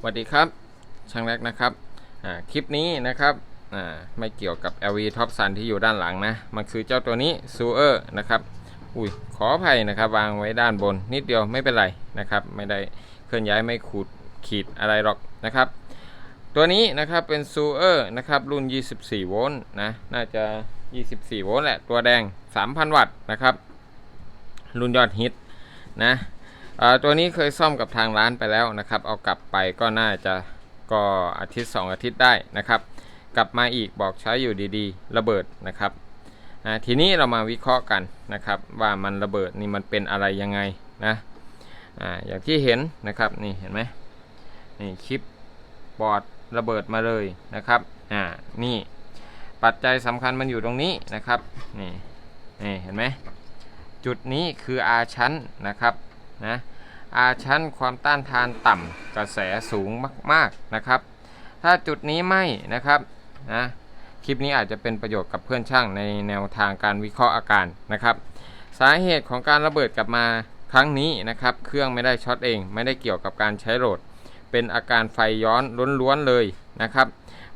สวัสดีครับช่างแรกนะครับคลิปนี้นะครับไม่เกี่ยวกับ LV Top Sun ที่อยู่ด้านหลังนะ มันคือเจ้าตัวนี้ s u e r นะครับอุ้ยขออภัยนะครับ วางไว้ด้านบนนิดเดียวไม่เป็นไรนะครับ ไม่ได้เคลื่อนย้ายไม่ขูดขีดอะไรหรอกนะครับ ตัวนี้นะครับเป็น s u e r นะครับรุ่น 24 โวลต์นะน่าจะ 24 โวลต์แหละ ตัวแดง 3,000 วัตต์นะครับ รุ่นยอดฮิตนะ ตัวนี้เคยซ่อมกับทางร้านไปแล้วนะครับ เอากลับไปก็น่าจะก็อาทิตย์ 2 อาทิตย์ได้นะครับ กลับมาอีกบอกใช้อยู่ดีๆ ระเบิดนะครับทีนี้เรามาวิเคราะห์กันนะครับ ว่ามันระเบิดนี่มันเป็นอะไรยังไงนะออย่างที่เห็นนะครับนี่เห็นไหมนี่คลิปบอร์ดระเบิดมาเลยนะครับอ่านี่ปัจจัยสำคัญมันอยู่ตรงนี้นะครับนี่นี่เห็นไหมจุดนี้คืออาชั้นนะครับ นะอาชั้นความต้านทานต่ำกระแสสูงมากๆนะครับ ถ้าจุดนี้ไม่นะครับนะคลิปนี้อาจจะเป็นประโยชน์กับเพื่อนช่างในแนวทางการวิเคราะห์อาการนะครับ สาเหตุของการระเบิดกลับมาครั้งนี้นะครับ เครื่องไม่ได้ช็อตเอง ไม่ได้เกี่ยวกับการใช้โหลด เป็นอาการไฟย้อนล้วนๆเลยนะครับ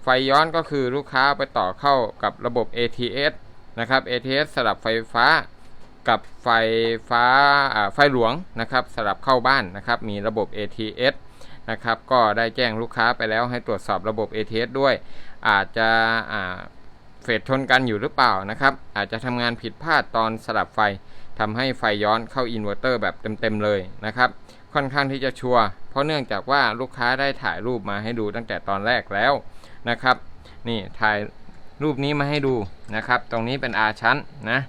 ไฟย้อนก็คือลูกค้าไปต่อเข้ากับระบบ ATS นะครับ ATS สลับไฟฟ้า กับไฟฟ้าไฟหลวงนะครับสลับเข้าบ้านนะครับ มีระบบ ATS นะครับ ก็ได้แจ้งลูกค้าไปแล้วให้ตรวจสอบระบบ ATS ด้วย อาจจะเฟดชนกันอยู่หรือเปล่านะครับ อาจจะทำงานผิดพลาดตอนสลับไฟทำให้ไฟย้อนเข้าอินเวอร์เตอร์แบบเต็มๆเลยนะครับ ค่อนข้างที่จะชัวร์เพราะเนื่องจากว่าลูกค้าได้ถ่ายรูปมาให้ดูตั้งแต่ตอนแรกแล้วนะครับ นี่ถ่ายรูปนี้มาให้ดูนะครับ ตรงนี้เป็นอาชั้นนะ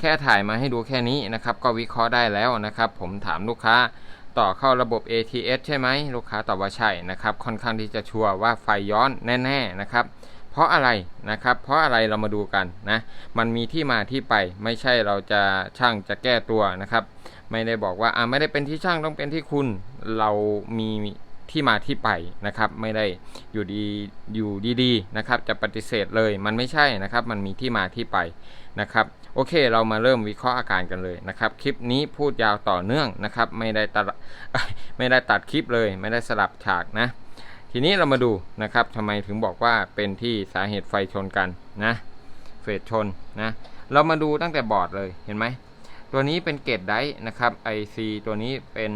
แค่ถ่ายมาให้ดูแค่นี้นะครับ ก็วิเคราะห์ได้แล้วนะครับ ผมถามลูกค้าต่อเข้าระบบ ATS ใช่ไหมลูกค้าตอบว่าใช่นะครับ ค่อนข้างที่จะชัวร์ว่าไฟย้อนแน่ ๆนะครับ เพราะอะไรนะครับ เพราะอะไรเรามาดูกันนะ มันมีที่มาที่ไปไม่ใช่เราจะช่างจะแก้ตัวนะครับ ไม่ได้บอกว่าอ่าไม่ได้เป็นที่ช่างต้องเป็นที่คุณ เรามีที่มาที่ไปนะครับ ไม่ได้อยู่ดีอยู่ดีๆนะครับ จะปฏิเสธเลยมันไม่ใช่นะครับ มันมีที่มาที่ไปนะครับ โอเค เรามาเริ่มวิเคราะห์อาการกันเลยนะครับ คลิปนี้พูดยาวต่อเนื่องนะครับ ไม่ได้ตัดไม่ได้ตัดคลิปเลย ไม่ได้สลับฉากนะ ทีนี้เรามาดูนะครับทำไมถึงบอกว่าเป็นที่สาเหตุไฟชนกันนะเฟสชนนะ เรามาดูตั้งแต่บอร์ดเลยเห็นไหมตัวนี้เป็นเกตไดนะครับ IC ตัวนี้เป็น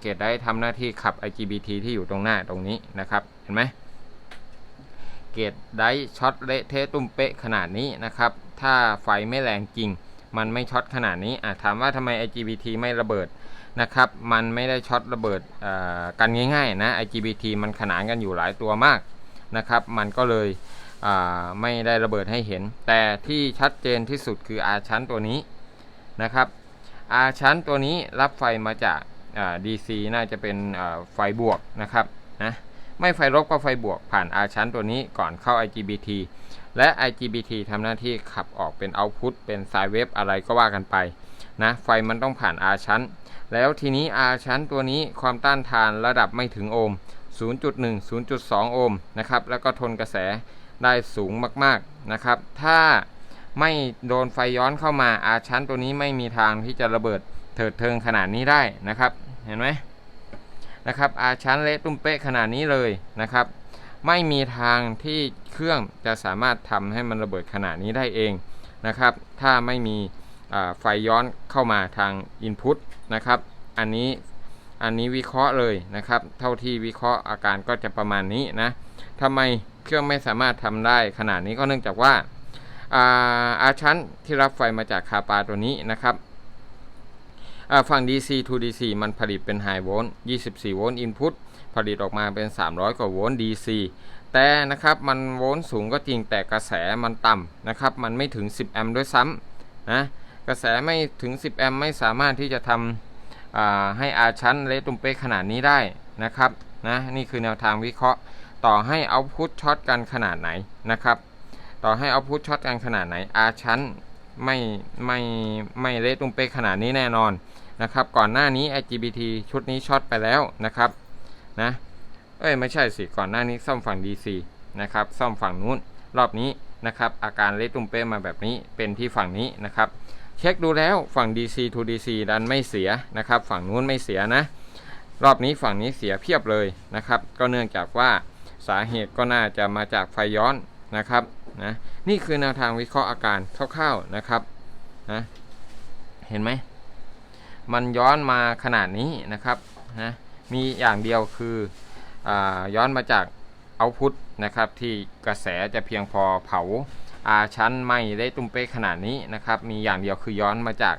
เกตไดทำหน้าที่ขับ IGBT ที่อยู่ตรงหน้าตรงนี้นะครับ เห็นไหม เกตไดช็อตเละเทะตุ้มเป๊ะขนาดนี้นะครับ ถ้าไฟไม่แรงจริง มันไม่ช็อตขนาดนี้อะถามว่าทำไม IGBT ไม่ระเบิดนะครับ มันไม่ได้ช็อตระเบิดกันง่ายๆนะ IGBT มันขนานกันอยู่หลายตัวมากนะครับ มันก็เลยไม่ได้ระเบิดให้เห็น แต่ที่ชัดเจนที่สุดคืออาชั้นตัวนี้นะครับอาชั้นตัวนี้รับไฟมาจาก DC น่าจะเป็นไฟบวกนะครับนะ ไม่ไฟลบก็ไฟบวกผ่านอาชั้นตัวนี้ก่อนเข้า IGBT และ IGBT ทำหน้าที่ขับออกเป็นเอาพุตเป็นสายเวฟอะไรก็ว่ากันไปนะไฟมันต้องผ่านอาชั้น แล้วทีนี้อาชั้นตัวนี้ความต้านทานระดับไม่ถึงโอห์ม0.1 0.2 โอห์มนะครับแล้วก็ทนกระแสได้สูงมากๆนะครับ ถ้าไม่โดนไฟย้อนเข้ามาอาชั้นตัวนี้ไม่มีทางที่จะระเบิดเถิดเทิงขนาดนี้ได้นะครับ เห็นไหม นะครับอาชั้นเละตุ้มเป๊ะขนาดนี้เลยนะครับ ไม่มีทางที่เครื่องจะสามารถทำให้มันระเบิดขนาดนี้ได้เองนะครับ ถ้าไม่มีไฟย้อนเข้ามาทาง Input นะครับ อันนี้อันนี้วิเคราะห์เลยนะครับ เท่าที่วิเคราะห์อาการก็จะประมาณนี้นะทำไมเครื่องไม่สามารถทำได้ขนาดนี้ก็เนื่องจากว่าอาอาชั้นที่รับไฟมาจากคาปาตัวนี้นะครับ ฝั่ง DC to DC มันผลิตเป็น High Volt 24 โวลต์ Input ผลิตออกมาเป็น 300 กว่าโวลต์ DC แต่นะครับมันโวลต์สูงก็จริงแต่กระแสมันต่ำนะครับมันไม่ถึง 10 แอมป์ด้วยซ้ำนะกระแสไม่ถึง 10 แอมป์ไม่สามารถที่จะทำให้อาชั้นเละตุ้มเป๊ะขนาดนี้ได้นะครับนะนี่คือแนวทางวิเคราะห์ ต่อให้เอาพุทช็อตกันขนาดไหนนะครับต่อให้เอาพุทช็อตกันขนาดไหนอาชั้น ไม่ไม่ไม่เละตุ้มเป๊ะขนาดนี้แน่นอนนะครับ ก่อนหน้านี้ IGBT ชุดนี้ช็อตไปแล้วนะครับนะเอ้ยไม่ใช่สิก่อนหน้านี้ซ่อมฝั่ง DC นะครับซ่อมฝั่งนู้นรอบนี้นะครับอาการเละตุ้มเป้มาแบบนี้เป็นที่ฝั่งนี้นะครับ เช็คดูแล้วฝั่ง DC to DC ดันไม่เสียนะครับ ฝั่งนู้นไม่เสียนะ รอบนี้ฝั่งนี้เสียเพียบเลยนะครับ ก็เนื่องจากว่าสาเหตุก็น่าจะมาจากไฟย้อนนะครับ นะนี่คือแนวทางวิเคราะห์อาการคร่าวๆนะครับนะเห็นไหมมันย้อนมาขนาดนี้นะครับนะมีอย่างเดียวคืออย้อนมาจากเอาพุทนะครับที่กระแสจะเพียงพอเผาอาชั้นไม่ได้ตุ้มเป๊ะขนาดนี้นะครับมีอย่างเดียวคือย้อนมาจาก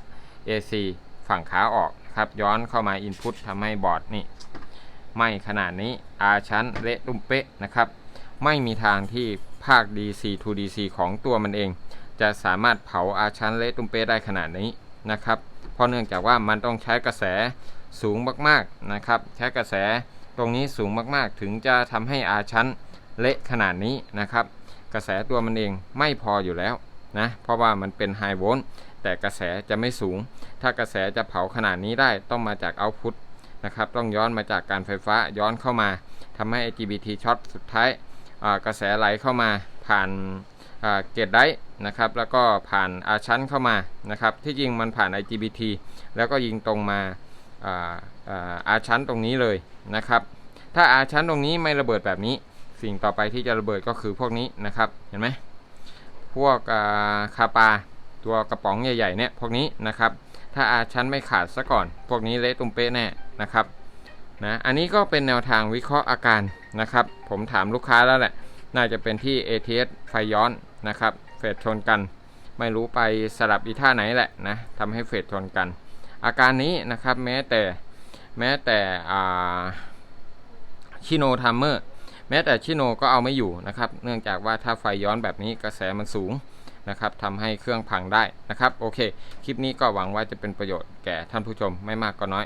AC ฝั่งขาออกนะครับย้อนเข้ามาอินพุตทำให้บอร์ดนี่ไหม่ขนาดนี้อาชั้นเละตุ้มเป๊ะนะครับ ไม่มีทางที่ภาค DC to DC ของตัวมันเอง จะสามารถเผาอาชันเละตุ้มเป๊ะได้ขนาดนี้นะครับ เพราะเนื่องจากว่ามันต้องใช้กระแสสูงมากๆนะครับ ใช้กระแสตรงนี้สูงมากๆ ถึงจะทำให้อาชั้นเละขนาดนี้นะครับ กระแสตัวมันเองไม่พออยู่แล้วนะ เพราะว่ามันเป็นไฮโวลต์แต่กระแสจะไม่สูง ถ้ากระแสจะเผาขนาดนี้ได้ต้องมาจากเอาพุตนะครับ ต้องย้อนมาจากการไฟฟ้าย้อนเข้ามาทำให้ IGBT ช็อตสุดท้าย กระแสไหลเข้ามาผ่านเกตได้นะครับ แล้วก็ผ่านอาชั้นเข้ามานะครับ ที่จริงมันผ่าน IGBT แล้วก็ยิงตรงมาอาอาชั้นตรงนี้เลยนะครับ ถ้าอาชั้นตรงนี้ไม่ระเบิดแบบนี้ สิ่งต่อไปที่จะระเบิดก็คือพวกนี้นะครับ เห็นไหมพวกาคาปาตัวกระป๋องใหญ่ๆเนี่ยพวกนี้นะครับ ถ้าอาชั้นไม่ขาดซะก่อน พวกนี้เละตุ้มเป๊ะแน่นะครับ นะอันนี้ก็เป็นแนวทางวิเคราะห์อาการนะครับ ผมถามลูกค้าแล้วแหละ น่าจะเป็นที่ ATS ไฟย้อนนะครับเฟสชนกัน ไม่รู้ไปสลับอีท่าไหนแหละนะทำให้เฟสชนกัน อาการนี้นะครับแม้แต่แม้แต่ชิโนทัมเมอร์แม้แต่ชิโนก็เอาไม่อยู่นะครับ เนื่องจากว่าถ้าไฟย้อนแบบนี้กระแสมันสูงนะครับทำให้เครื่องพังได้นะครับ โอเค คลิปนี้ก็หวังว่าจะเป็นประโยชน์แก่ท่านผู้ชมไม่มากก็น้อย